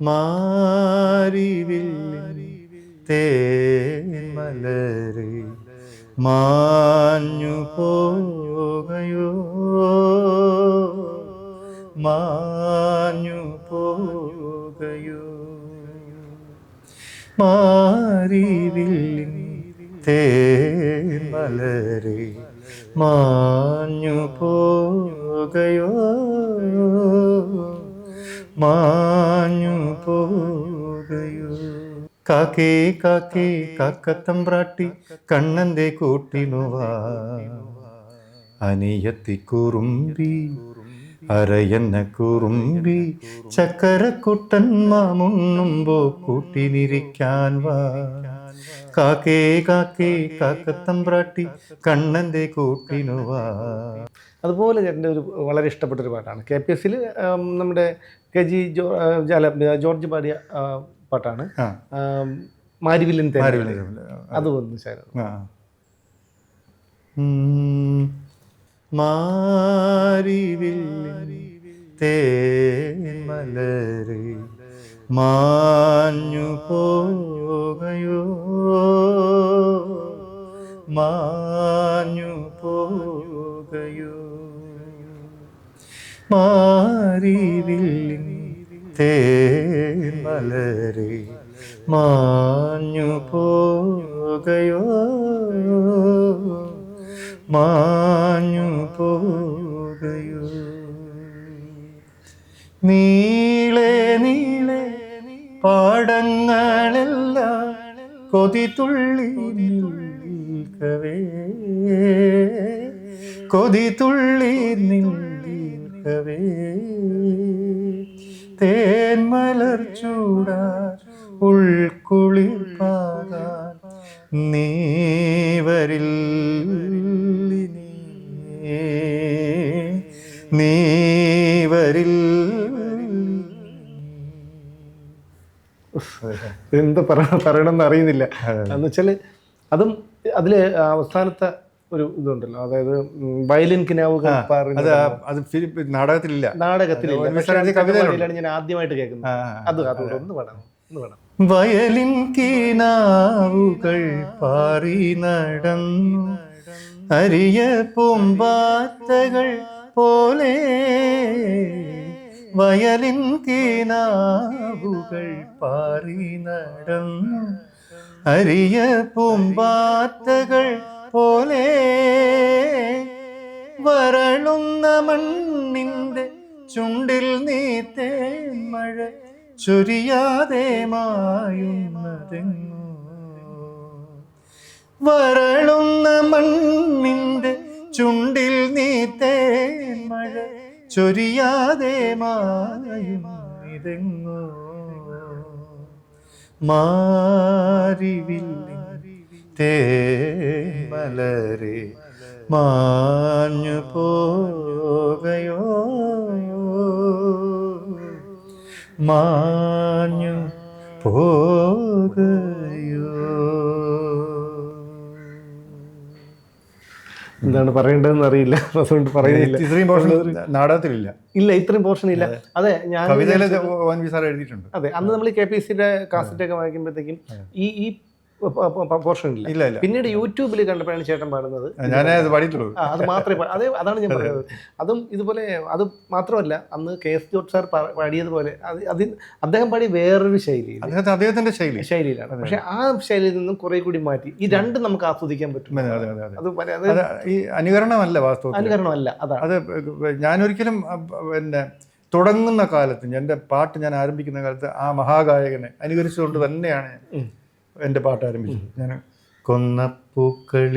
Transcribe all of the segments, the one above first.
മാരിവില്ലിൻ തേന്മലരെ മാഞ്ഞു പോകയോ മാഞ്ഞു പോകയോ മാരിവില്ലിൻ തേമലരെ മാഞ്ഞു പോകയോ മാഞ്ഞു പോകയോ. കാക്കേ കാക്കേ കാക്കത്തമ്പ്രാട്ടി കണ്ണന്റെ കൂട്ടിനുവാ. അനിയത്തി കുറുമ്പി അരയന്ന കുറുമ്പി ചക്കരക്കുട്ടൻ മാമുണ്ണുമ്പോ കൂട്ടിനിരിക്കാൻ വാ. കാക്കേ കാക്കേ കാക്കത്തമ്പ്രാട്ടി കണ്ണന്റെ കൂട്ടിനുവാ. അതുപോലെ എന്റെ ഒരു വളരെ ഇഷ്ടപ്പെട്ട ഒരു പാട്ടാണ്. കെ പി എസ് സിയിൽ നമ്മുടെ കെ ജി ജോ അല്ല, ജോർജ് പാടിയ പാട്ടാണ്. മാരിവില്ലൻ. അത് വന്നു ചേർന്നു. മാഞ്ഞു പോകയോ മാഞ്ഞു പോകയോ മാരിവില്ലിൻ തേന്മലരെ മാഞ്ഞു പോകയോ മാഞ്ഞു പോകയോ നീളെ നീളെ പാടങ്ങളെല്ലാം കൊതി തുള്ളി നിൽക്കവേ. കൊതി തുള്ളി നിൽക്കവേ തേന്മലർ ചൂടാ ഉൾക്കുളിർ പാകാൻ നീവരിൽ വരില്ലിനി നീ എന്ത് പറയണമെന്ന് അറിയുന്നില്ല. എന്ന് വെച്ചാൽ അതും അതിൽ അവസാനത്തെ ഒരു ഇതുണ്ടല്ലോ. അതായത് വയലിൻ കിനാവ് അത് അത് നാടകത്തിലില്ല. നാടകത്തിലില്ല. കവിതയിലാണ് ഞാൻ ആദ്യമായിട്ട് കേൾക്കുന്നത്. അത് അതുകൊണ്ട് ഒന്ന് വേണം ഒന്ന് വയലിൻ കിനാവുകൾ പാറി നടന്നു. അരിയ പൂമ്പാറ്റകൾ പോലെ വയലിൻ കിനാവുകൾ പാറി നടന്നു. അരിയ പൂമ്പാറ്റകൾ പോലെ വരളുന്ന മണ്ണിന്റെ ചുണ്ടിൽ നീത്തേ മഴ ചൊരിയാതെ മായുന്നതെങ്ങോ. വരളുന്ന മണ്ണിന്റെ ചുണ്ടിൽ നീത്തേ മഴ ചൊരിയാതെ മായുന്നതെങ്ങോ. മാരിവില്ലിൻ തേന്മലരെ മാഞ്ഞു പോകയോ മാഞ്ഞു പോകയോ? എന്താണ് പറയേണ്ടതെന്ന് അറിയില്ല. അതുകൊണ്ട് പറയുന്നില്ല. ഇത്രയും പോർഷൻ നാടകത്തിലില്ല. ഇല്ല ഇത്രയും പോർഷൻ ഇല്ല. അതെ. ഞാൻ കവിതയിൽ എഴുതിയിട്ടുണ്ട്. അതെ അന്ന് നമ്മൾ കെ പി സിയുടെ കാസറ്റ് ഒക്കെ വായിക്കുമ്പോഴത്തേക്കും ഈ ഈ പോർഷൻ ഇല്ല ഇല്ല ഇല്ല. പിന്നീട് യൂട്യൂബിൽ കണ്ടപ്പോഴാണ് ചേട്ടൻ പാടുന്നത്. അത് മാത്രമേ അതെ അതാണ് ഞാൻ പറയുന്നത്. അതും ഇതുപോലെ അത് മാത്രമല്ല അന്ന് കെ എസ് ജോർജ് സാർ പാടിയതുപോലെ അത് അദ്ദേഹം പാടി വേറൊരു ശൈലിയിൽ അദ്ദേഹത്തിന്റെ ശൈലി. ശൈലിയിലാണ്. പക്ഷെ ആ ശൈലിയിൽ നിന്നും കുറെ കൂടി മാറ്റി. ഈ രണ്ടും നമുക്ക് ആസ്വദിക്കാൻ പറ്റും. അതെ ഈ അനുകരണമല്ല വാസ്തവത്തിൽ. അനുകരണമല്ല അതാണ്. അത് ഞാനൊരിക്കലും പിന്നെ തുടങ്ങുന്ന കാലത്ത് എന്റെ പാട്ട് ഞാൻ ആരംഭിക്കുന്ന കാലത്ത് ആ മഹാഗായകനെ അനുകരിച്ചുകൊണ്ട് തന്നെയാണ്. എന്റെ പാട്ട് ആരംഭിച്ചത് ഞാൻ കൊന്നപ്പൂക്കളിൽ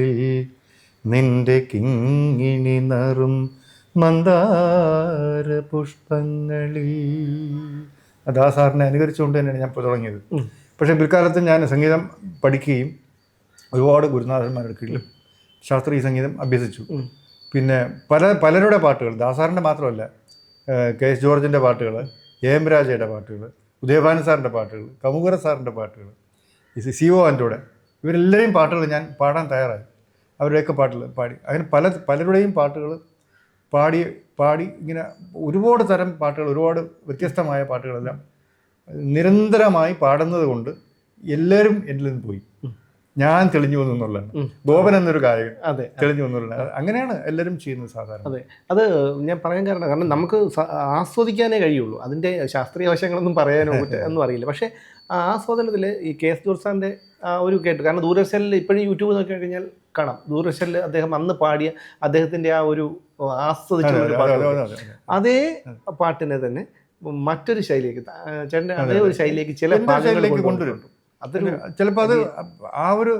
നിന്റെ കിങ്ങിണി നറും മന്ദാര പുഷ്പങ്ങളിൽ അത് ആ സാറിനെ അനുകരിച്ചുകൊണ്ട് തന്നെയാണ് ഞാൻ തുടങ്ങിയത്. പക്ഷേ പിൽക്കാലത്ത് ഞാൻ സംഗീതം പഠിക്കുകയും ഒരുപാട് ഗുരുനാഥന്മാരുടെ കീഴിലും ശാസ്ത്രീയ സംഗീതം അഭ്യസിച്ചു. പിന്നെ പല പലരുടെ പാട്ടുകൾ ദാസാറിന്റെ മാത്രമല്ല കെ എസ് ജോർജിന്റെ പാട്ടുകൾ എ എം രാജയുടെ പാട്ടുകൾ ഉദയഭാനു സാറിന്റെ പാട്ടുകൾ കമുകുര സാറിന്റെ പാട്ടുകൾ സി ഒ എന്റെ കൂടെ. ഇവരെല്ലാവരെയും പാട്ടുകൾ ഞാൻ പാടാൻ തയ്യാറായി. അവരുടെയൊക്കെ പാട്ടുകൾ പാടി. അങ്ങനെ പല പലരുടെയും പാട്ടുകൾ പാടി പാടി ഇങ്ങനെ ഒരുപാട് തരം പാട്ടുകൾ ഒരുപാട് വ്യത്യസ്തമായ പാട്ടുകളെല്ലാം നിരന്തരമായി പാടുന്നത് കൊണ്ട് എല്ലാവരും എന്നിൽ നിന്ന് പോയി. ഞാൻ തെളിഞ്ഞു വന്നു എന്നുള്ളതാണ്. ഗോപൻ എന്നൊരു കാര്യം അതെ തെളിഞ്ഞു വന്നുള്ളതാണ് അങ്ങനെയാണ് എല്ലാവരും ചെയ്യുന്നത് സാധാരണ. അതെ. അത് ഞാൻ പറയാൻ കാരണം കാരണം നമുക്ക് ആസ്വദിക്കാനേ കഴിയുള്ളൂ. അതിന്റെ ശാസ്ത്രീയ വശങ്ങളൊന്നും പറയാനോ ഒന്നും അറിയില്ല. പക്ഷേ ആ ആസ്വാദനത്തിൽ ഈ കെ എസ് ജോർസാന്റെ ആ ഒരു കേട്ട് കാരണം ദൂരദർശനിൽ ഇപ്പോഴും യൂട്യൂബ് നോക്കി കഴിഞ്ഞാൽ കാണാം. ദൂരദർശനിൽ അദ്ദേഹം അന്ന് പാടിയ അദ്ദേഹത്തിന്റെ ആ ഒരു ആസ്വദിച്ച അതെ, പാട്ടിനെ തന്നെ മറ്റൊരു ശൈലിയിലേക്ക് ചേട്ടന്റെ അതേ ഒരു ശൈലിയിലേക്ക് ചില എന്റെ ഭാഗങ്ങൾ ശൈലിയിലേക്ക് കൊണ്ടുവരും? അതൊരു ചിലപ്പോൾ അത് ആ ഒരു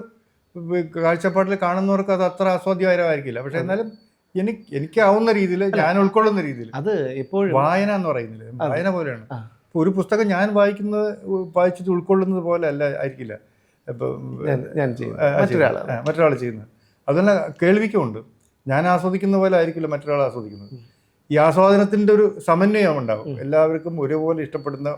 കാഴ്ചപ്പാടിൽ കാണുന്നവർക്ക് അത് അത്ര ആസ്വാദ്യകരമായിരിക്കില്ല. പക്ഷെ എന്നാലും എനിക്ക് എനിക്കാവുന്ന രീതിയിൽ ഞാൻ ഉൾക്കൊള്ളുന്ന രീതിയിൽ അത് എപ്പോഴും വായന എന്ന് പറയുന്നില്ല? വായന പോലെയാണ്. ഒരു പുസ്തകം ഞാൻ വായിക്കുന്നത് വായിച്ചിട്ട് ഉൾക്കൊള്ളുന്നത് പോലെ അല്ല ആയിരിക്കില്ല. ഇപ്പൊ ഞാൻ മറ്റൊരാൾ മറ്റൊരാൾ ചെയ്യുന്നത്. അതുതന്നെ കേൾവിക്കുമുണ്ട്. ഞാൻ ആസ്വദിക്കുന്ന പോലെ ആയിരിക്കില്ല മറ്റൊരാൾ ആസ്വദിക്കുന്നത്. ഈ ആസ്വാദനത്തിന്റെ ഒരു സമന്വയം ഉണ്ടാവും എല്ലാവർക്കും ഒരുപോലെ ഇഷ്ടപ്പെടുന്ന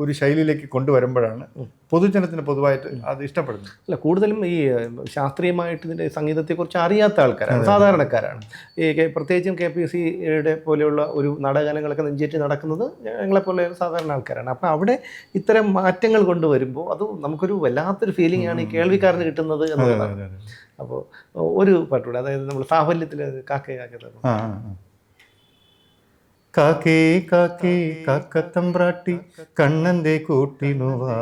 ഒരു ശൈലിയിലേക്ക് കൊണ്ടുവരുമ്പോഴാണ് പൊതുജനത്തിന് പൊതുവായിട്ട് അത് ഇഷ്ടപ്പെടുന്നത്. അല്ല കൂടുതലും ഈ ശാസ്ത്രീയമായിട്ട് ഇതിന്റെ സംഗീതത്തെക്കുറിച്ച് അറിയാത്ത ആൾക്കാരാണ് സാധാരണക്കാരാണ്. ഈ കെ- പ്രത്യേകിച്ചും കെ പി സി യുടെ പോലെയുള്ള ഒരു നാടകാനങ്ങളൊക്കെ നെഞ്ചേറ്റി നടക്കുന്നത് ഞങ്ങളെപ്പോലെ സാധാരണ ആൾക്കാരാണ്. അപ്പോൾ അവിടെ ഇത്തരം മാറ്റങ്ങൾ കൊണ്ടുവരുമ്പോൾ അത് നമുക്കൊരു വല്ലാത്തൊരു ഫീലിംഗ് ആണ് ഈ കേൾവിക്കാരന് കിട്ടുന്നത് എന്നുള്ളതാണ്. അപ്പോൾ ഒരു പാട്ടുകൂടെ അതായത് നമ്മൾ സാഫല്യത്തിൽ കാക്കേ കാക്കേ തന്നു. കാക്കേ കാക്കേ കാക്കത്തമ്പ്രാട്ടി കണ്ണന്റെ കൂട്ടിനുവാ.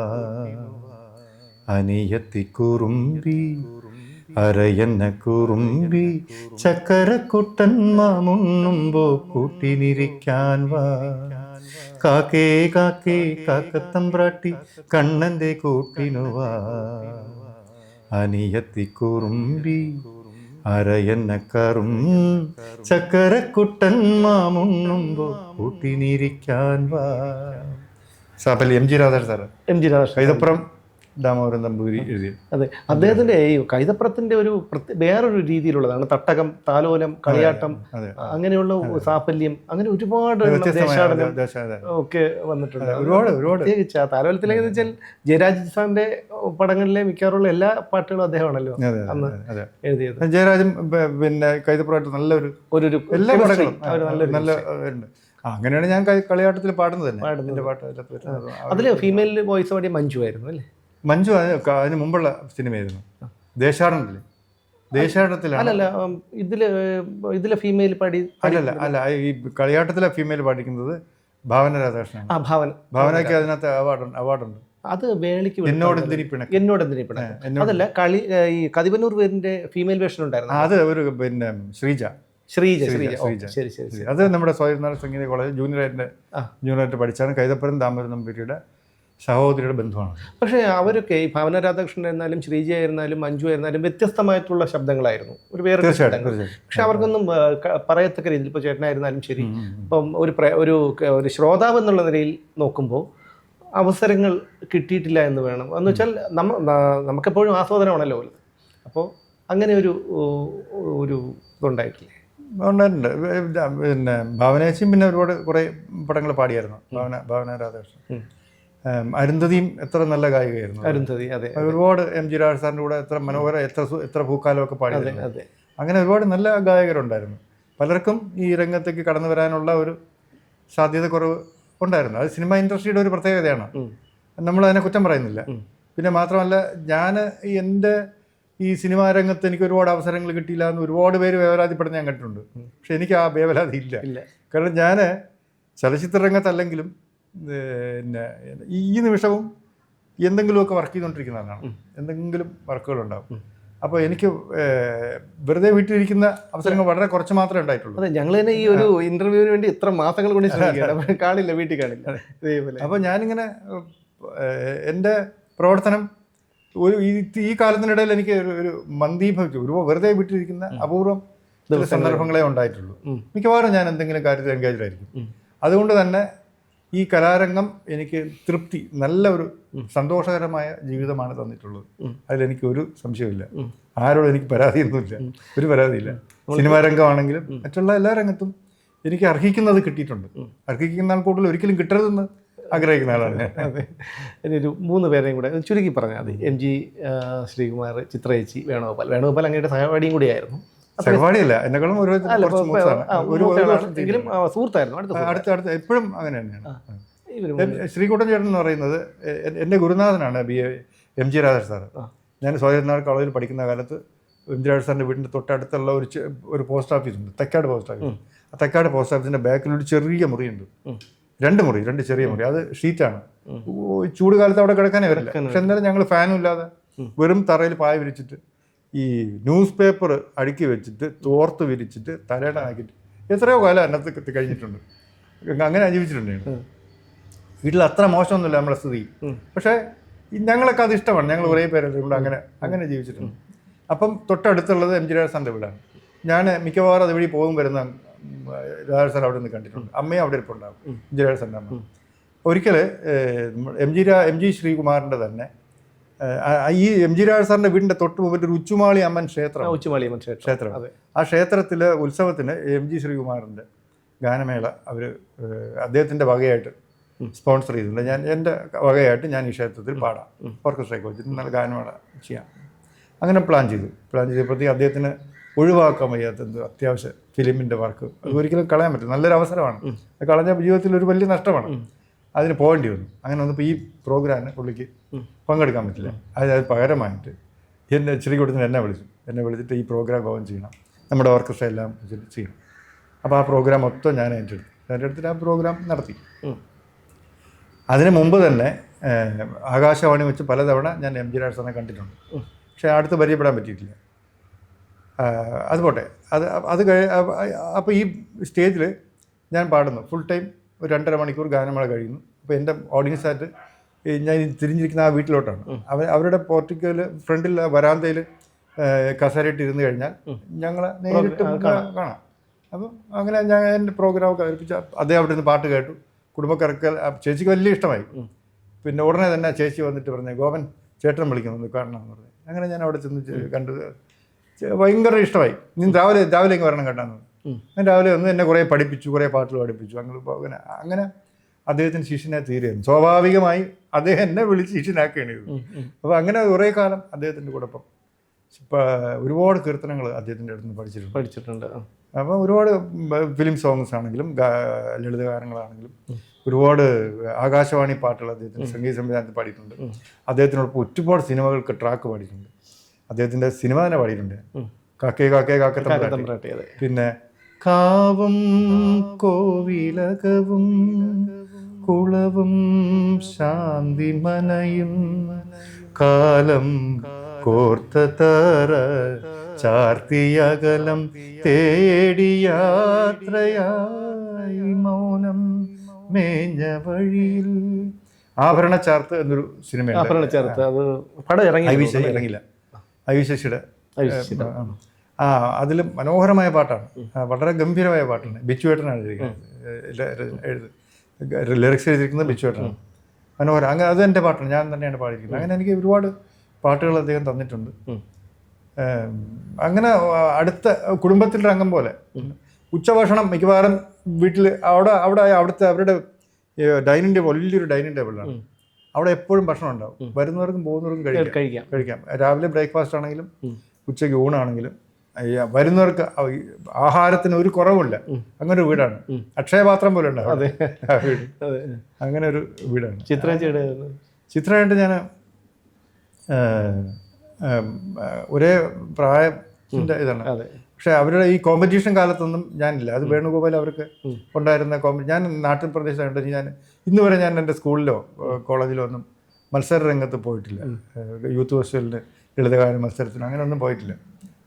അനിയത്തി കുറുമ്പി അരയന്ന കുറുമ്പി ചക്കരക്കുട്ടൻ മാമുണ്ണുമ്പോ കൂട്ടിനിരിക്കാൻ വാ. കാക്കേ കാക്കേ കാക്കത്തമ്പ്രാട്ടി കണ്ണന്റെ കൂട്ടിനുവാ. അനിയത്തി കുറുമ്പി അരയന്നക്കറും ചക്കരക്കുട്ടൻ മാമുണ്ണുമ്പോ കൂട്ടിനിരിക്കാൻ വാ. സാപ്പല്ലി M G Radhakrishnan sir? M G Radhakrishnan. Kaithapram Damodaran Namboothiri എഴുതിയത്. അതെ. അദ്ദേഹത്തിന്റെ ഈ കൈതപ്രത്തിന്റെ ഒരു വേറൊരു രീതിയിലുള്ളതാണ്. തട്ടകം താലോലം കളിയാട്ടം അങ്ങനെയുള്ള സാഫല്യം അങ്ങനെ ഒരുപാട് ദേശാടനം ഒക്കെ വന്നിട്ടുണ്ട്. ഒരുപാട് ഒരുപാട്. പ്രത്യേകിച്ച് ആ താലോലത്തിലേക്ക് വെച്ചാൽ ജയരാജ് സാറിന്റെ പടങ്ങളിലെ മിക്കവാറുള്ള എല്ലാ പാട്ടുകളും അദ്ദേഹമാണല്ലോ അന്ന് എഴുതിയത്. ജയരാജൻ പിന്നെ കൈതപ്പുറമായിട്ട് നല്ലൊരു ഒരു എല്ലാ പടങ്ങളും. നല്ല അങ്ങനെയാണ് ഞാൻ കളി- കളിയാട്ടത്തിൽ പാടുന്നത് തന്നെ. പാട്ട് ഫീമെയിൽ വോയിസ് പാടിയ മഞ്ജു ആയിരുന്നു അല്ലേ? മഞ്ജു അതിന് മുമ്പുള്ള സിനിമയായിരുന്നു. ദേശാടനത്തിൽ ദേശാടനത്തിലാണ്. അല്ലല്ല ഇതിൽ ഇതിലെ ഫീമെയിൽ പാടി അല്ലല്ല അല്ല ഈ കളിയാട്ടത്തിലെ ഫീമെയിൽ പാടിക്കുന്നത് ഭാവന രാധാകൃഷ്ണൻ ആ ഭാവന. ഭാവനയ്ക്ക് അതിനകത്ത് അവാർഡ് അവാർഡുണ്ട് അത് വേളിക്ക് എന്നോട്. പിണക്ക്? എന്നോട് എന്തിനീ പിണക്കം? അതല്ല കളി ഈ കതിപന്നൂർ പേരിന്റെ ഫീമെയിൽ വേർഷൻ ഉണ്ടായിരുന്നു. അത് ഒരു പിന്നെ ശ്രീജ. ശ്രീജ ശ്രീജ. ശരി ശരി അത് നമ്മുടെ സ്വയംനാഥ സംഗീത കോളേജ് ജൂനിയറായിട്ട് ജൂനിയർ ആയിട്ട് പഠിച്ചാണ് കൈതപ്പുരം ദാമോദരൻ നമ്പൂരിയുടെ സഹോദരിയുടെ ബന്ധുവാണ് പക്ഷേ അവരൊക്കെ ഈ ഭാവന രാധാകൃഷ്ണൻ ആയിരുന്നാലും ശ്രീജി ആയിരുന്നാലും മഞ്ജു ആയിരുന്നാലും വ്യത്യസ്തമായിട്ടുള്ള ശബ്ദങ്ങളായിരുന്നു. ഒരു വേറെ തീർച്ചയായിട്ടും പക്ഷെ അവർക്കൊന്നും പറയത്തക്ക രീതിയിൽ ഇപ്പോൾ ചേട്ടനായിരുന്നാലും ശരി. ഇപ്പം ഒരു ഒരു ഒരു ശ്രോതാവ് എന്നുള്ള നിലയിൽ നോക്കുമ്പോൾ അവസരങ്ങൾ കിട്ടിയിട്ടില്ല എന്ന് വേണം. എന്ന് വെച്ചാൽ നമ്മ നമുക്കെപ്പോഴും ആസ്വാദനമാണല്ലോ അപ്പോൾ അങ്ങനെ ഒരു ഒരു ഇതുണ്ടായിട്ടില്ലേ? ഉണ്ടായിട്ടുണ്ട്. പിന്നെ ഭാവനേച്ചിയും പിന്നെ ഒരുപാട് കുറേ പടങ്ങൾ പാടിയായിരുന്നു. ഭാവന ഭാവന രാധാകൃഷ്ണൻ അരുന്ധതിയും എത്ര നല്ല ഗായികയായിരുന്നു. അരുന്ധതി അതെ ഒരുപാട് എം ജി രാജ് സാറിന്റെ കൂടെ എത്ര മനോഹര എത്ര എത്ര പൂക്കാലമൊക്കെ പാടി അതെ. അങ്ങനെ ഒരുപാട് നല്ല ഗായകരുണ്ടായിരുന്നു. പലർക്കും ഈ രംഗത്തേക്ക് കടന്നു വരാനുള്ള ഒരു സാധ്യത കുറവ് ഉണ്ടായിരുന്നു. അത് സിനിമ ഇൻഡസ്ട്രിയുടെ ഒരു പ്രത്യേകതയാണ്. നമ്മൾ അതിനെ കുറ്റം പറയുന്നില്ല. പിന്നെ മാത്രമല്ല ഞാൻ എന്റെ ഈ സിനിമാ രംഗത്ത് എനിക്ക് ഒരുപാട് അവസരങ്ങൾ കിട്ടിയില്ല എന്ന് ഒരുപാട് പേര് വേവലാതിപ്പെടുന്ന ഞാൻ കണ്ടിട്ടുണ്ട്. പക്ഷെ എനിക്ക് ആ വേവലാതി ഇല്ല. കാരണം ഞാൻ ചലച്ചിത്ര രംഗത്തല്ലെങ്കിലും പിന്നെ ഈ നിമിഷവും എന്തെങ്കിലുമൊക്കെ വർക്ക് ചെയ്തുകൊണ്ടിരിക്കുന്നതാണ്. എന്തെങ്കിലും വർക്കുകളുണ്ടാവും അപ്പോൾ എനിക്ക് വെറുതെ വീട്ടിലിരിക്കുന്ന അവസരങ്ങൾ വളരെ കുറച്ച് മാത്രമേ ഉണ്ടായിട്ടുള്ളൂ. അതെ ഞങ്ങൾ തന്നെ ഈ ഒരു ഇന്റർവ്യൂവിന് വേണ്ടി ഇത്ര മാസങ്ങൾ കൊണ്ട് ശ്രമിക്കുകയാണ്. കാണില്ല വീട്ടിൽ കാണില്ല. ഇതേപോലെ. അപ്പോൾ ഞാനിങ്ങനെ എന്റെ പ്രവർത്തനം ഒരു ഈ കാലത്തിനിടയിൽ എനിക്ക് ഒരു മന്ദീഭവിച്ചു. ഒരു വെറുതെ വീട്ടിലിരിക്കുന്ന അപൂർവം സന്ദർഭങ്ങളെ ഉണ്ടായിട്ടുള്ളൂ. മിക്കവാറും ഞാൻ എന്തെങ്കിലും കാര്യത്തിൽ എൻഗേജ്ഡ് ആയിരിക്കും. അതുകൊണ്ട് തന്നെ ഈ കലാരംഗം എനിക്ക് തൃപ്തി നല്ല ഒരു സന്തോഷകരമായ ജീവിതമാണ് തന്നിട്ടുള്ളത്. അതിലെനിക്ക് ഒരു സംശയമില്ല. ആരോടും എനിക്ക് പരാതിയൊന്നുമില്ല. ഒരു പരാതിയില്ല. സിനിമാ രംഗമാണെങ്കിലും മറ്റുള്ള എല്ലാ രംഗത്തും എനിക്ക് അർഹിക്കുന്നത് കിട്ടിയിട്ടുണ്ട്. അർഹിക്കുന്ന കൂടുതൽ ഒരിക്കലും കിട്ടരുതെന്ന് ആഗ്രഹിക്കുന്ന ആളാണ് ഞാൻ. അതെ. അതിന് ഒരു മൂന്ന് പേരെയും കൂടെ ചുരുക്കി പറഞ്ഞാൽ മതി. എം ജി ശ്രീകുമാർ ചിത്രയേച്ചി വേണുഗോപാൽ. വേണുഗോപാൽ അങ്ങയുടെ സഹപാഠിയും കൂടിയായിരുന്നു. സഹപാഠിയല്ല എന്നെക്കാളും ഒരു ഒരു എങ്കിലും സുഹൃത്തായിരുന്നു അടുത്ത അടുത്ത എപ്പോഴും അങ്ങനെ തന്നെയാണ്. ശ്രീകുട്ടൻ ചേട്ടൻ എന്ന് പറയുന്നത് എന്റെ എന്റെ ഗുരുനാഥനാണ് B A M G Radhakrishnan sir. ആ. ഞാൻ സ്വാതന്ത്ര്യനാട് കോളേജിൽ പഠിക്കുന്ന കാലത്ത് എം ജി രാധാകൃഷ്ണൻ സാറിന്റെ വീടിന്റെ തൊട്ടടുത്തുള്ള ഒരു ഒരു പോസ്റ്റ് ഓഫീസ് ഉണ്ട്. Thekkad post office. ആ തെക്കാട് പോസ്റ്റ് ഓഫീസിന്റെ ബാക്കിൽ ഒരു ചെറിയ മുറിയുണ്ട്. ഉണ്ട് രണ്ട് മുറി രണ്ട് ചെറിയ മുറി. അത് ഷീറ്റാണ്. ആണ് ചൂട് കാലത്ത് അവിടെ കിടക്കാനേ വരില്ല. പക്ഷെ എന്നാലും ഞങ്ങൾ ഫാനും ഇല്ലാതെ വെറും തറയിൽ പായ വിരിച്ചിട്ട് ഈ ന്യൂസ് പേപ്പർ അടുക്കി വെച്ചിട്ട് തോർത്ത് വിരിച്ചിട്ട് തലയുടെ ആക്കിയിട്ട് എത്രയോ കാലം അതിനകത്ത് കഴിഞ്ഞിട്ടുണ്ട്. അങ്ങനെ ജീവിച്ചിട്ടുണ്ട് വീട്ടിൽ അത്ര മോശമൊന്നുമില്ല നമ്മുടെ സ്ഥിതി. പക്ഷേ ഞങ്ങളൊക്കെ അത് ഇഷ്ടമാണ്. ഞങ്ങൾ കുറേ പേരല്ലേ ഉള്ളൂ അങ്ങനെ അങ്ങനെ ജീവിച്ചിട്ടുണ്ട്. അപ്പം തൊട്ടടുത്തുള്ളത് എം ജി രാജസ്ഥാന്റെ വീടാണ്. ഞാൻ മിക്കവാറും അതുവഴി പോകും വരുന്ന രാജസ്ഥാൻ അവിടെ നിന്ന് കണ്ടിട്ടുണ്ട്. അമ്മയും അവിടെ ഇരിപ്പുണ്ടാകും എം ജി രാജസ്ഥാന്റെ അമ്മ. ഒരിക്കൽ എം ജി രാ എം ജി ശ്രീകുമാറിന്റെ തന്നെ ഈ എം ജി രാജ് സാറിന്റെ വീടിന്റെ തൊട്ട് മുമ്പിൽ ഒരു ഉച്ചുമാളി അമ്മൻ ക്ഷേത്രം. ഉച്ചുമാളി അമ്മൻ ക്ഷേത്രം. ആ ക്ഷേത്രത്തിലെ ഉത്സവത്തിന് എം ജി ശ്രീകുമാറിന്റെ ഗാനമേള അവർ അദ്ദേഹത്തിന്റെ വകയായിട്ട് സ്പോൺസർ ചെയ്തിട്ടുണ്ട്. ഞാൻ എന്റെ വകയായിട്ട് ഞാൻ ഈ ക്ഷേത്രത്തിൽ പാടാം. ഓർക്കസ്ട്രയൊക്കെ വെച്ചിട്ട് നല്ല ഗാനമേള ചെയ്യാം. അങ്ങനെ പ്ലാൻ ചെയ്തു. പ്ലാൻ ചെയ്തപ്പോഴത്തേക്ക് അദ്ദേഹത്തിന് ഒഴിവാക്കാൻ വയ്യാത്ത എന്തോ അത്യാവശ്യ ഫിലിമിന്റെ വർക്ക്. അത് ഒരിക്കലും കളയാൻ പറ്റും നല്ലൊരു അവസരമാണ് അത് കളഞ്ഞ ജീവിതത്തിൽ ഒരു വലിയ നഷ്ടമാണ്. അതിന് പോകേണ്ടി വന്നു. അങ്ങനെ വന്നപ്പോൾ ഈ പ്രോഗ്രാമിന് പുള്ളിക്ക് പങ്കെടുക്കാൻ പറ്റില്ല. അതായത് പകരമായിട്ട് എന്നെ ഇച്ചിരി കൊടുത്തിന് എന്നെ വിളിച്ചു. എന്നെ വിളിച്ചിട്ട് ഈ പ്രോഗ്രാം ഗോവൻ ചെയ്യണം. നമ്മുടെ ഓർക്കസ്ട്ര എല്ലാം ചെയ്യണം. അപ്പോൾ ആ പ്രോഗ്രാം മൊത്തം ഞാൻ ഏറ്റെടുത്തു ഏറ്റെടുത്തിട്ട് ആ പ്രോഗ്രാം നടത്തി. അതിന് മുമ്പ് തന്നെ ആകാശവാണി വെച്ച് പലതവണ ഞാൻ എം ജി രാജസ്ഥാനെ കണ്ടിട്ടുണ്ട്. പക്ഷേ അടുത്ത് പരിചയപ്പെടാൻ പറ്റിയിട്ടില്ല. അത് പോട്ടെ. അത് അത് കഴി അപ്പോൾ ഈ സ്റ്റേജിൽ ഞാൻ പാടുന്നു. ഫുൾ ടൈം ഒരു രണ്ടര മണിക്കൂർ ഗാനമേള കഴിയുന്നു. അപ്പോൾ എന്റെ ഓഡിയൻസ് ആയിട്ട് ഞാൻ തിരിഞ്ഞിരിക്കുന്ന ആ വീട്ടിലോട്ടാണ്. അവർ അവരുടെ പോർട്ടിക്കൽ ഫ്രണ്ടിൽ വരാന്തയിൽ കസേരയിട്ട് ഇരുന്ന് കഴിഞ്ഞാൽ ഞങ്ങൾ നേരിട്ട് കാണാം. അപ്പം അങ്ങനെ ഞാൻ എന്റെ പ്രോഗ്രാം ഒക്കെ അവതരിപ്പിച്ച അദ്ദേഹം അവിടെ നിന്ന് പാട്ട് കേട്ടു. കുടുംബക്കാർക്ക് ചേച്ചിക്ക് വലിയ ഇഷ്ടമായി. പിന്നെ ഉടനെ തന്നെ ചേച്ചി വന്നിട്ട് പറഞ്ഞു ഗോപൻ ചേട്ടൻ വിളിക്കുന്നു കാണണം എന്ന് പറഞ്ഞു. അങ്ങനെ ഞാൻ അവിടെ ചെന്ന് കണ്ടത്. ഭയങ്കര ഇഷ്ടമായി. നീ രാവിലെ രാവിലെ ഇങ്ങ് വരണം കേട്ടാന്ന് ഞാൻ രാവിലെ വന്ന് എന്നെ കുറേ പഠിപ്പിച്ചു കുറേ പാട്ടുകൾ പഠിപ്പിച്ചു. അങ്ങനെ അങ്ങനെ അങ്ങനെ അദ്ദേഹത്തിന് ശിഷ്യനെ തീരുന്നു സ്വാഭാവികമായി അദ്ദേഹം എന്നെ വിളിച്ച് ശിഷ്യനാക്കുകയാണ് ചെയ്തത്. അപ്പോൾ അങ്ങനെ കുറേ കാലം അദ്ദേഹത്തിന്റെ കൂടെ ഇപ്പം ഒരുപാട് കീർത്തനങ്ങൾ അദ്ദേഹത്തിന്റെ അടുത്ത് നിന്ന് പഠിച്ചിട്ടുണ്ട്. പഠിച്ചിട്ടുണ്ട്. അപ്പോൾ ഒരുപാട് ഫിലിം സോങ്സ് ആണെങ്കിലും ലളിത ലളിതഗാനങ്ങളാണെങ്കിലും ഒരുപാട് ആകാശവാണി പാട്ടുകൾ അദ്ദേഹത്തിന് സംഗീത സംവിധാനത്തിൽ പാടിയിട്ടുണ്ട്. അദ്ദേഹത്തിനോടൊപ്പം ഒരുപാട് സിനിമകൾക്ക് ട്രാക്ക് പാടിയിട്ടുണ്ട്. അദ്ദേഹത്തിന്റെ സിനിമ തന്നെ പാടിയിട്ടുണ്ട്. കാക്കേ കാക്കേ കാക്കത്തമ്പുരാട്ടി. തമ്പ്രാട്ടി പിന്നെ കാവും കോവിലകവും കുളവും ശാന്തി മനയും കാലം കോർത്ത തറ ചാർത്തിയകലം തേടിയാത്രയായി മൗനം മേഞ്ഞ വഴിയിൽ. ആഭരണ ചാർത്ത് എന്നൊരു സിനിമ ആഭരണ ചാർത്ത്. അത് പടം ഇറങ്ങി ഇറങ്ങില്ല ഐ ആ, അതിൽ മനോഹരമായ പാട്ടാണ്. വളരെ ഗംഭീരമായ പാട്ടാണ്. ബിച്ചുവേട്ടനാണ് എഴുതിയിരിക്കുന്നത്. ലിറിക്സ് എഴുതിയിരിക്കുന്നത് ബിച്ചുവേട്ടനാണ് മനോഹരം. അങ്ങനെ അത് എന്റെ പാട്ടാണ്. ഞാൻ തന്നെയാണ് പാടിയിരിക്കുന്നത്. അങ്ങനെ എനിക്ക് ഒരുപാട് പാട്ടുകൾ അദ്ദേഹം തന്നിട്ടുണ്ട്. അങ്ങനെ അടുത്ത കുടുംബത്തിന്റെ അംഗം പോലെ. ഉച്ചഭക്ഷണം മിക്കവാറും വീട്ടിൽ അവിടെ അവിടെ അവിടുത്തെ അവരുടെ ഡൈനിങ് ടേബിൾ വലിയൊരു ഡൈനിങ് ടേബിളാണ് അവിടെ എപ്പോഴും ഭക്ഷണം ഉണ്ടാവും. വരുന്നവർക്കും പോകുന്നവർക്കും കഴിക്കാം. കഴിക്കാം. രാവിലെ ബ്രേക്ക്ഫാസ്റ്റ് ആണെങ്കിലും ഉച്ചയ്ക്ക് ഊണാണെങ്കിലും വരുന്നവർക്ക് ആഹാരത്തിന് ഒരു കുറവില്ല അങ്ങനെ ഒരു വീടാണ്. അക്ഷയപാത്രം പോലെ ഉണ്ട് അതെ. അങ്ങനെ ഒരു വീടാണ്. ചിത്ര ചിത്രമായിട്ട് ഞാൻ ഒരേ പ്രായത്തിന്റെ ഇതാണ്. അതെ. പക്ഷേ അവരുടെ ഈ കോമ്പറ്റീഷൻ കാലത്തൊന്നും ഞാനില്ല. അത് വേണുഗോപാൽ അവർക്ക് ഉണ്ടായിരുന്ന കോമ്പ ഞാൻ നാട്ടിൻ പ്രദേശമായിട്ട് ഞാൻ ഇന്ന് വരെ ഞാൻ എന്റെ സ്കൂളിലോ കോളേജിലോ ഒന്നും മത്സര രംഗത്ത് പോയിട്ടില്ല. യൂത്ത് ഫെസ്റ്റിവലിന് ലളിതകാല മത്സരത്തിന് അങ്ങനെ ഒന്നും പോയിട്ടില്ല.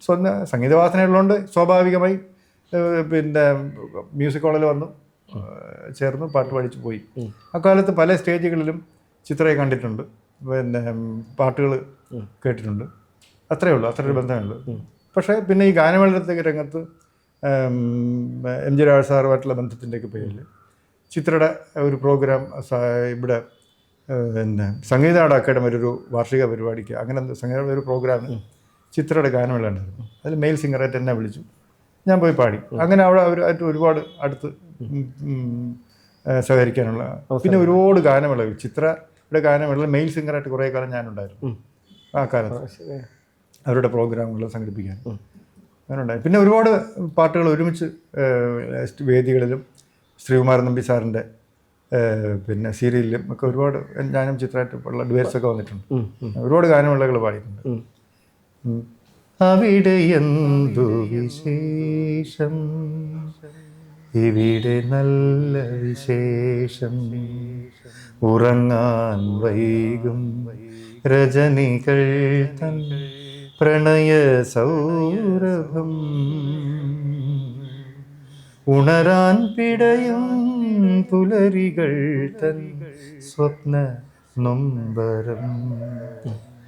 സ്വന്തം സംഗീതവാസനയുള്ളതുകൊണ്ട് സ്വാഭാവികമായി പിന്നെ മ്യൂസിക് കോളേജിൽ വന്നു ചേർന്ന് പാട്ട് പഠിച്ചു പോയി. അക്കാലത്ത് പല സ്റ്റേജുകളിലും ചിത്രയെ കണ്ടിട്ടുണ്ട്. പിന്നെ പാട്ടുകൾ കേട്ടിട്ടുണ്ട്. അത്രയേ ഉള്ളൂ അത്രയൊരു ബന്ധമേ ഉള്ളൂ പക്ഷേ പിന്നെ ഈ ഗാനമേളത്തെ രംഗത്ത് എം ജി രാജ സാറുമായിട്ടുള്ള ബന്ധത്തിന്റെയൊക്കെ പേരിൽ ചിത്രയുടെ ഒരു പ്രോഗ്രാം ഇവിടെ പിന്നെ സംഗീതാട അക്കാഡമി ഒരു വാർഷിക പരിപാടിക്ക് അങ്ങനെ സംഗീത ഒരു പ്രോഗ്രാമിന് ചിത്രയുടെ ഗാനമെല്ലാം ഉണ്ടായിരുന്നു അതിൽ മെയിൽ സിംഗറായിട്ട് എന്നെ വിളിച്ചു. ഞാൻ പോയി പാടി. അങ്ങനെ അവിടെ അവരായിട്ട് ഒരുപാട് അടുത്ത് സഹകരിക്കാനുള്ള പിന്നെ ഒരുപാട് ഗാനമേള ചിത്രയുടെ ഗാനമേളയിൽ മെയിൽ സിംഗറായിട്ട് കുറേ കാലം ഞാനുണ്ടായിരുന്നു ആ കാലത്ത് അവരുടെ പ്രോഗ്രാമുകൾ സംഘടിപ്പിക്കാൻ. അങ്ങനെ ഉണ്ടായി. പിന്നെ ഒരുപാട് പാട്ടുകൾ ഒരുമിച്ച് വേദികളിലും ശ്രീകുമാരൻ നമ്പി സാറിന്റെ പിന്നെ സീരിയലിലും ഒക്കെ ഒരുപാട് ഞാനും ചിത്രമായിട്ട് ഉള്ള ഡുവേറ്റ്സ് ഒക്കെ വന്നിട്ടുണ്ട് ഒരുപാട് ഗാനമേളകൾ പാടിയിട്ടുണ്ട്. അവിടെ എന്തു വിശേഷം? ഇവിടെ നല്ല വിശേഷം. ഉറങ്ങാൻ വൈകും. രജനികൾ തൻ പ്രണയ സൗരഭം. ഉണരാൻ പിടയും പുലരികൾ തൻ സ്വപ്ന നൊമ്പരം.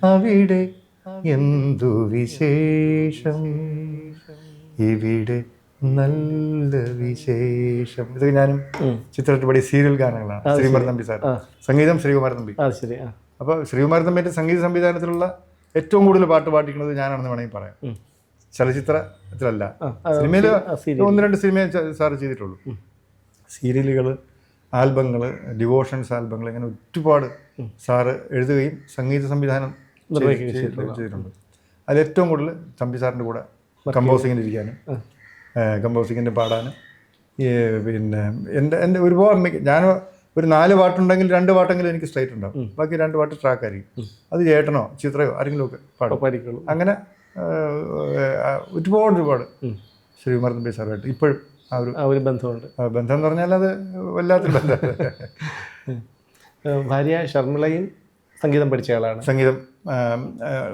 അവിടെ എന്തു വിശേഷം? ഇവിടെ നല്ല വിശേഷം. ഇത് ഞാനും ചിത്രത്തിൽ പാടിയ സീരിയൽ ഗാനങ്ങളാണ്. ശ്രീകുമാർ തമ്പി സാർ സംഗീതം ശ്രീകുമാർ തമ്പി. അപ്പോൾ ശ്രീകുമാർ തമ്പിന്റെ സംഗീത സംവിധാനത്തിലുള്ള ഏറ്റവും കൂടുതൽ പാട്ട് പാടിക്കുന്നത് ഞാനാണെന്ന് വേണമെങ്കിൽ പറയാം. ചലച്ചിത്രത്തിലല്ല സിനിമയിൽ ഒന്ന് രണ്ട് സിനിമ സാർ ചെയ്തിട്ടുള്ളൂ. സീരിയലുകൾ ആൽബങ്ങൾ ഡിവോഷൻസ് ആൽബങ്ങൾ ഇങ്ങനെ ഒരുപാട് സാറ് എഴുതുകയും സംഗീത സംവിധാനം ചെയ്തിട്ടുണ്ട്. അതിൽ ഏറ്റവും കൂടുതൽ തമ്പി സാറിന്റെ കൂടെ കമ്പോസിങ്ങിന് ഇരിക്കാനും കമ്പോസിങ്ങിന്റെ പാടാനും ഈ പിന്നെ എന്റെ എന്റെ ഒരുപാട് ഞാൻ ഒരു നാല് പാട്ടുണ്ടെങ്കിൽ രണ്ട് പാട്ടെങ്കിലും എനിക്ക് സ്ട്രൈറ്റ് ഉണ്ടാവും. ബാക്കി രണ്ട് പാട്ട് ട്രാക്ക് ആയിരിക്കും. അത് ചേട്ടനോ ചിത്രയോ ആരെങ്കിലും ഒക്കെ പാടും. അങ്ങനെ ഒരുപാട് ഒരുപാട് ശ്രീകുമാർ തമ്പി സാറുമായിട്ട് ഇപ്പോഴും ആ ഒരു ആ ഒരു ബന്ധമുണ്ട്. ബന്ധം എന്ന് പറഞ്ഞാൽ അത് വല്ലാത്തൊരു ബന്ധം. ഭാര്യ ഷർമിളയും സംഗീതം പഠിച്ച ആളാണ്. സംഗീതം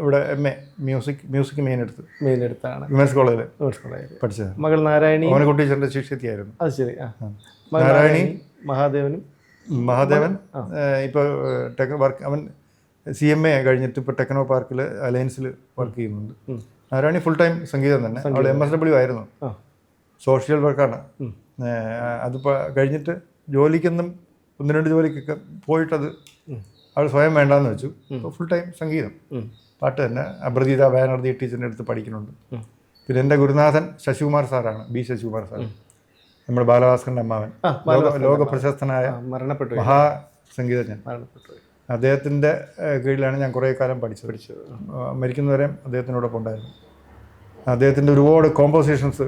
ഇവിടെ M A music music main എടുത്ത് മെയിൻ എടുത്താണ് വിമൻസ് കോളേജിൽ മനസ്സിലായത്. പഠിച്ചത്. മകൾ നാരായണി. ഓനക്കുട്ടി ടീച്ചറിന്റെ ശിക്ഷത്തിയായിരുന്നു അത് ശരി ആ. നാരായണി? മഹാദേവനും. മഹാദേവൻ? ഇപ്പോൾ ടെക് വർക്ക് അവൻ സി എം എ കഴിഞ്ഞിട്ട് ഇപ്പോൾ ടെക്നോ പാർക്കിൽ അലയൻസിൽ വർക്ക് ചെയ്യുന്നുണ്ട്. നാരായണി ഫുൾ ടൈം സംഗീതം തന്നെ. അവൾ എം എസ് ഡബ്ല്യു ആയിരുന്നു. സോഷ്യൽ വർക്കാണ് അതിപ്പോൾ കഴിഞ്ഞിട്ട് ജോലിക്കൊന്നും ഒന്ന് രണ്ട് ജോലിക്കൊക്കെ പോയിട്ടത് അവൾ സ്വയം വേണ്ടാന്ന് വെച്ചു. ഫുൾ ടൈം സംഗീതം. പാട്ട് തന്നെ അബ്രജീത ബാനർജി ടീച്ചറിന്റെ അടുത്ത് പഠിക്കുന്നുണ്ട്. പിന്നെ എന്റെ ഗുരുനാഥൻ ശശികുമാർ സാറാണ് ബി ശശികുമാർ സാർ നമ്മുടെ ബാലഭാസ്കറിന്റെ അമ്മാവൻ. ലോക പ്രശസ്തനായ മരണപ്പെട്ടു മഹാ സംഗീതജ്ഞൻ. അദ്ദേഹത്തിന്റെ കീഴിലാണ് ഞാൻ കുറേ കാലം പഠിച്ചു പഠിച്ചത്. മരിക്കുന്നവരെയും അദ്ദേഹത്തിനോടൊപ്പം ഉണ്ടായിരുന്നു. അദ്ദേഹത്തിന്റെ ഒരുപാട് കോമ്പോസിഷൻസ്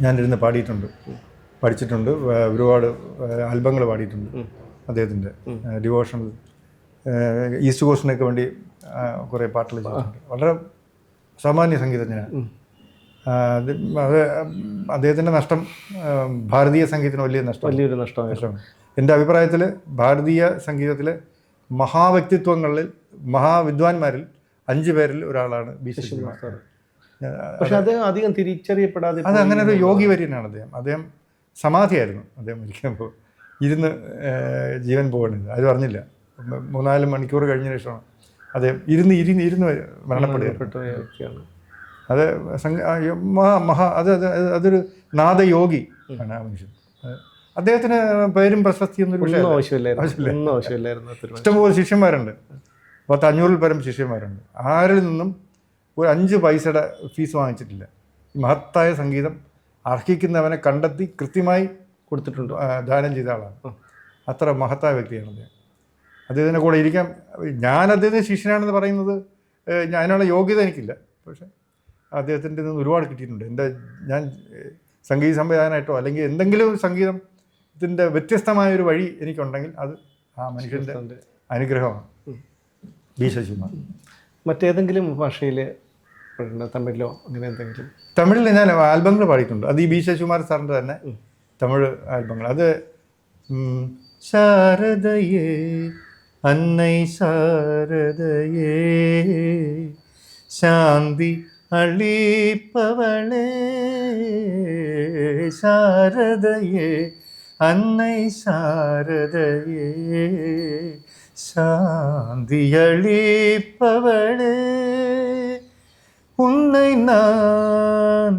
ഞാനിരുന്ന് പാടിയിട്ടുണ്ട്. പഠിച്ചിട്ടുണ്ട്. ഒരുപാട് ആൽബങ്ങൾ പാടിയിട്ടുണ്ട്. അദ്ദേഹത്തിന്റെ ഡിവോഷണൽ ഈസ്റ്റ് കോസ്റ്റിനൊക്കെ വേണ്ടി കുറേ പാട്ടുകൾ ചെയ്തിട്ടുണ്ട്. വളരെ സാമാന്യ സംഗീതജ്ഞനാണ്. അത് അദ്ദേഹത്തിന്റെ നഷ്ടം ഭാരതീയ സംഗീതത്തിന് വലിയ നഷ്ടം വലിയൊരു നഷ്ടം നഷ്ടമാണ്. എന്റെ അഭിപ്രായത്തിൽ ഭാരതീയ സംഗീതത്തിലെ മഹാവ്യക്തിത്വങ്ങളിൽ മഹാവിദ്വാൻമാരിൽ അഞ്ച് പേരിൽ ഒരാളാണ് ബി. പക്ഷെ അദ്ദേഹം അധികം തിരിച്ചറിയപ്പെടാതെ അത് അങ്ങനെ ഒരു യോഗി വര്യനാണ് അദ്ദേഹം. അദ്ദേഹം സമാധിയായിരുന്നു അദ്ദേഹം മരിക്കുമ്പോൾ. ഇരുന്ന് ജീവൻ പോകണില്ല. അത് പറഞ്ഞില്ല. മൂന്നാൽ മണിക്കൂർ കഴിഞ്ഞ ശേഷമാണ്. അതെ ഇരുന്ന് ഇരുന്ന് ഇരുന്ന് മരണപ്പെടുകയാണ് അത് മഹാ മഹാ അത് അത് അത് അതൊരു നാദയോഗി ആണ് ആ മനുഷ്യൻ. അദ്ദേഹത്തിന് പേരും പ്രശസ്തിയൊന്നും ആവശ്യമില്ലായിരുന്നു. ഇഷ്ടംപോലെ ശിഷ്യന്മാരുണ്ട്. പത്ത് അഞ്ഞൂറിൽ പരം ശിഷ്യന്മാരുണ്ട്. ആരിൽ നിന്നും ഒരു അഞ്ച് പൈസയുടെ ഫീസ് വാങ്ങിച്ചിട്ടില്ല. ഈ മഹത്തായ സംഗീതം അർഹിക്കുന്നവനെ കണ്ടെത്തി കൃത്യമായി കൊടുത്തിട്ടുണ്ട്. ദാനം ചെയ്ത ആളാണ്. അത്ര മഹത്തായ വ്യക്തിയാണ് അദ്ദേഹം. അദ്ദേഹത്തിന്റെ കൂടെ ഇരിക്കാൻ ഞാൻ അദ്ദേഹത്തിന് ശിഷ്യനാണെന്ന് പറയുന്നത് അതിനുള്ള യോഗ്യത എനിക്കില്ല. പക്ഷേ അദ്ദേഹത്തിന്റെ നിന്ന് ഒരുപാട് കിട്ടിയിട്ടുണ്ട്. എന്റെ ഞാൻ സംഗീത സംവിധാനമായിട്ടോ അല്ലെങ്കിൽ എന്തെങ്കിലും ഒരു സംഗീതത്തിന്റെ വ്യത്യസ്തമായ ഒരു വഴി എനിക്കുണ്ടെങ്കിൽ അത് ആ മനുഷ്യന്റെ അനുഗ്രഹമാണ്. ബി ശശികുമാർ. മറ്റേതെങ്കിലും ഭാഷയിൽ തമിഴിലോ അങ്ങനെ എന്തെങ്കിലും തമിഴിൽ ഞാൻ ആൽബങ്ങൾ പാടിയിട്ടുണ്ട്. അത് ഈ ബി ശശികുമാർ സാറിന്റെ തന്നെ. தமிழ் ஆல்பங்கள். அது சாரதையே அன்னை சாரதையே சாந்தி அளிப்பவளே சாரதையே அன்னை சாரதையே சாந்தி அளிப்பவளே உன்னை நான்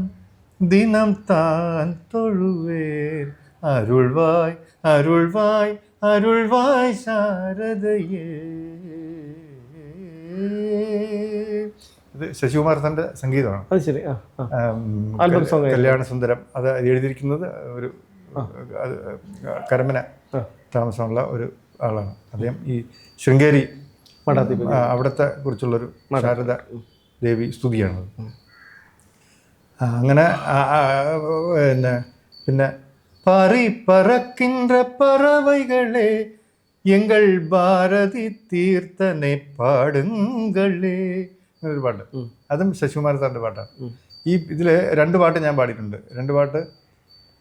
தினம் தான் தொழுவேன் அருள்வாய் அருள்வாய் அருள்வாய் சாரதையே ഇത് ശശികുമാർ തൻ്റെ സംഗീതമാണ് അത് ശരി ആ ആ ആം, ആൽബം സോങ് കല്യാണ സുന്ദരം അത് എഴുതിയിരിക്കുന്നത് ഒരു അത് കരമന ആ. താമസമുള്ള ഒരു ആളാണ് അദ്ദേഹം ഈ ശൃംഗേരി മഠാധിപതി ആ, അവിടത്തെ കുറിച്ചുള്ളൊരു ശാരദ ദേവി സ്തുതിയാണത് ആ, അങ്ങനെ ആ, ആ, പിന്നെ പിന്നെ பறி பறக்கின்ற பறவைகளே എങ്ങൾ ഭാരതി തീർത്ഥനെ പാടുങ്ങളേ എന്നൊരു പാട്ട് ഉം. അതും ശശികുമാർ സാറിൻ്റെ പാട്ടാണ് ഉം. ഈ ഇതിൽ രണ്ട് പാട്ട് ഞാൻ പാടിയിട്ടുണ്ട് രണ്ട് പാട്ട്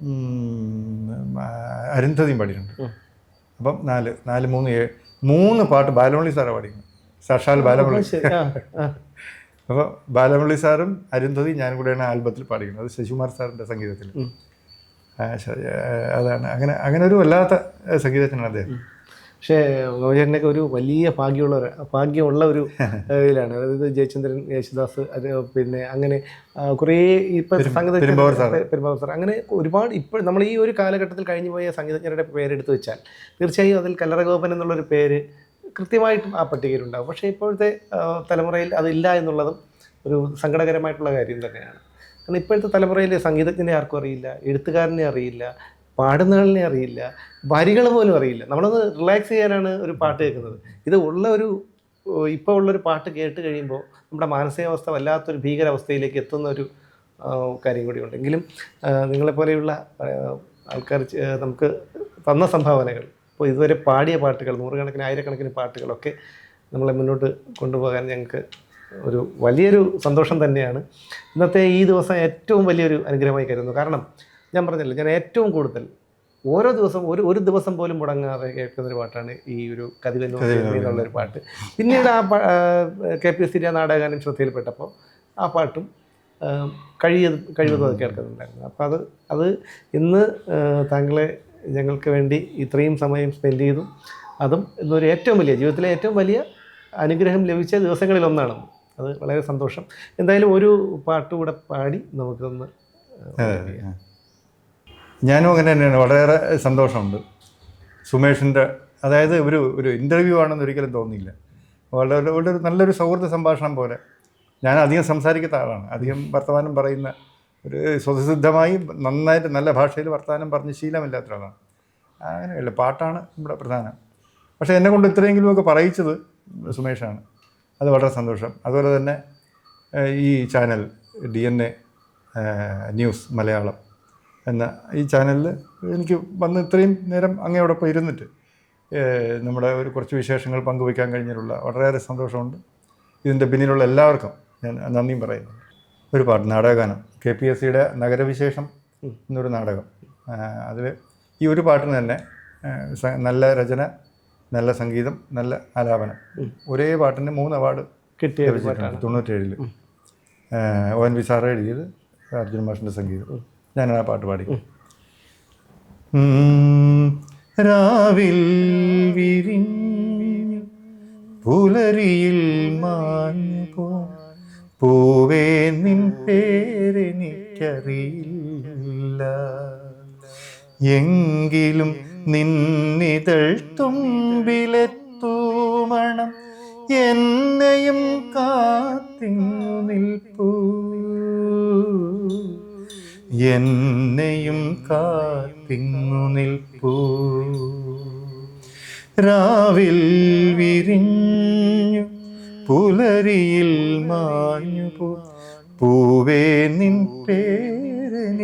ഉം, ആ, അരുന്ധതിയും പാടിയിട്ടുണ്ട് ഉം. അപ്പം നാല് നാല് മൂന്ന് ഏഴ് മൂന്ന് പാട്ട് ബാലമുരളി സാറാണ് പാടിക്കുന്നത് സാക്ഷാൽ ബാലമുരളി ശരി. ആ, ആ. അപ്പോൾ ബാലമുരളി സാറും അരുന്ധതി ഞാനും കൂടെയാണ് ആൽബത്തിൽ പാടിക്കുന്നത്. അത് ശശികുമാർ സാറിന്റെ സംഗീതത്തിൽ. അതാണ്. അങ്ങനെ അങ്ങനെ ഒരു വല്ലാത്ത സംഗീതജ്ഞനാണ് അദ്ദേഹം. പക്ഷേ ഗോചേട്ടനൊക്കെ ഒരു വലിയ ഭാഗ്യമുള്ള ഭാഗ്യമുള്ള ഒരു ഇതിലാണ്. അതായത് ജയചന്ദ്രൻ യേശുദാസ് അത് പിന്നെ അങ്ങനെ കുറേ ഇപ്പം സംഗീത. പെരുമ്പാവൂർ സാർ അങ്ങനെ ഒരുപാട് ഇപ്പോൾ നമ്മൾ ഈ ഒരു കാലഘട്ടത്തിൽ കഴിഞ്ഞു പോയ സംഗീതജ്ഞരുടെ പേരെടുത്ത് വെച്ചാൽ തീർച്ചയായും അതിൽ കല്ലറഗോപൻ എന്നുള്ളൊരു പേര് കൃത്യമായിട്ടും ആ പട്ടികയിലുണ്ടാകും പക്ഷേ ഇപ്പോഴത്തെ തലമുറയിൽ അതില്ല എന്നുള്ളതും ഒരു സങ്കടകരമായിട്ടുള്ള കാര്യം തന്നെയാണ്. കാരണം ഇപ്പോഴത്തെ തലമുറയിൽ സംഗീതജ്ഞനെ ആർക്കും അറിയില്ല എഴുത്തുകാരനെ അറിയില്ല പാടുന്നകളിനെ അറിയില്ല വരികൾ പോലും അറിയില്ല. നമ്മളൊന്ന് റിലാക്സ് ചെയ്യാനാണ് ഒരു പാട്ട് കേൾക്കുന്നത്. ഇത് ഉള്ള ഒരു ഇപ്പോൾ ഉള്ളൊരു പാട്ട് കേട്ട് കഴിയുമ്പോൾ നമ്മുടെ മാനസികാവസ്ഥ വല്ലാത്തൊരു ഭീകരാവസ്ഥയിലേക്ക് എത്തുന്ന ഒരു കാര്യം കൂടിയുണ്ട്. എങ്കിലും ആ, നിങ്ങളെപ്പോലെയുള്ള ആൾക്കാർ നമുക്ക് തന്ന സംഭാവനകൾ ഇപ്പോൾ ഇതുവരെ പാടിയ പാട്ടുകൾ നൂറുകണക്കിന് ആയിരക്കണക്കിന് പാട്ടുകളൊക്കെ നമ്മളെ മുന്നോട്ട് കൊണ്ടുപോകാൻ ഞങ്ങൾക്ക് ഒരു വലിയൊരു സന്തോഷം തന്നെയാണ്. ഇന്നത്തെ ഈ ദിവസം ഏറ്റവും വലിയൊരു അനുഗ്രഹമായി കരുതുന്നു. കാരണം ഞാൻ പറഞ്ഞല്ലോ ഞാൻ ഏറ്റവും കൂടുതൽ ഓരോ ദിവസം ഒരു ഒരു ദിവസം പോലും മുടങ്ങാതെ കേൾക്കുന്ന ഒരു പാട്ടാണ് ഈ ഒരു കതിവെന്നു എന്നുള്ളൊരു പാട്ട്. പിന്നീട് ആ കെ പി എസ് സിരിയ ശ്രദ്ധയിൽപ്പെട്ടപ്പോൾ ആ പാട്ടും കഴിയ കഴിവതും അത് കേൾക്കുന്നുണ്ടായിരുന്നു. അപ്പോൾ അത് അത് ഇന്ന് താങ്കളെ ഞങ്ങൾക്ക് വേണ്ടി ഇത്രയും സമയം സ്പെൻഡ് ചെയ്തു. അതും ഇന്നൊരു ഏറ്റവും വലിയ ജീവിതത്തിലെ ഏറ്റവും വലിയ അനുഗ്രഹം ലഭിച്ച ദിവസങ്ങളിലൊന്നാണ് അത്. വളരെ സന്തോഷം. എന്തായാലും ഒരു പാട്ട് കൂടെ പാടി നമുക്കൊന്ന്. ഞാനും അങ്ങനെ തന്നെയാണ്. വളരെയേറെ സന്തോഷമുണ്ട്. സുമേഷിന്റെ അതായത് ഒരു ഒരു ഇന്റർവ്യൂ ആണെന്ന് ഒരിക്കലും തോന്നിയില്ല. വളരെ വളരെ ഒരു നല്ലൊരു സൗഹൃദ സംഭാഷണം പോലെ. ഞാൻ അധികം സംസാരിക്കാത്ത ആളാണ്. അധികം വർത്തമാനം പറയുന്ന ഒരു സ്വതസിദ്ധമായി നന്നായിട്ട് നല്ല ഭാഷയിൽ വർത്തമാനം പറഞ്ഞ് ശീലമില്ലാത്ത ഒരാളാണ് അങ്ങനെയല്ല പാട്ടാണ് നമ്മുടെ പ്രധാനം. പക്ഷേ എന്നെ കൊണ്ട് ഇത്രയെങ്കിലുമൊക്കെ പറയിച്ചത് സുമേഷാണ്. അത് വളരെ സന്തോഷം. അതുപോലെ തന്നെ ഈ channel D N A news Malayalam എന്ന ഈ ചാനലിൽ എനിക്ക് വന്ന് ഇത്രയും നേരം അങ്ങയോടൊപ്പം ഇരുന്നിട്ട് നമ്മുടെ ഒരു കുറച്ച് വിശേഷങ്ങൾ പങ്കുവയ്ക്കാൻ കഴിഞ്ഞതിലുള്ള വളരെയേറെ സന്തോഷമുണ്ട്. ഇതിന്റെ പിന്നിലുള്ള എല്ലാവർക്കും ഞാൻ നന്ദിയും പറയുന്നു. ഒരു പാട്ട് നാടകഗാനം. കെ പി എസ് സിയുടെ നഗരവിശേഷം എന്നൊരു നാടകം. അതിൽ ഈ ഒരു പാട്ടിന് തന്നെ നല്ല രചന നല്ല സംഗീതം നല്ല ആലാപനം. ഒരേ പാട്ടിന് മൂന്ന് അവാർഡ് കിട്ടിയ തൊണ്ണൂറ്റേഴിൽ ഒ എൻ വി സാറ് എഴുതിയത് അർജുൻ മാഷിന്റെ സംഗീതം. ഞാനാണ് ആ പാട്ട് പാടി രാവിൽ വിരിഞ്ഞു പുലരിയിൽ മാഞ്ഞു പൂവേ നിൻ പേരെനിക്കറിയില്ല എങ്കിലും നിന്നിതൾ തുമ്പിലെത്തൂമണം. എന്നെയും കാത്തിങ്ങു നിൽപ്പൂ. എന്നെയും കാത്തിങ്ങു നിൽപ്പൂ. രാവിൽ വിരിഞ്ഞു പുലരിയിൽ മാഞ്ഞു പൂവേ നിൻ പേരെനിക്കറിയില്ല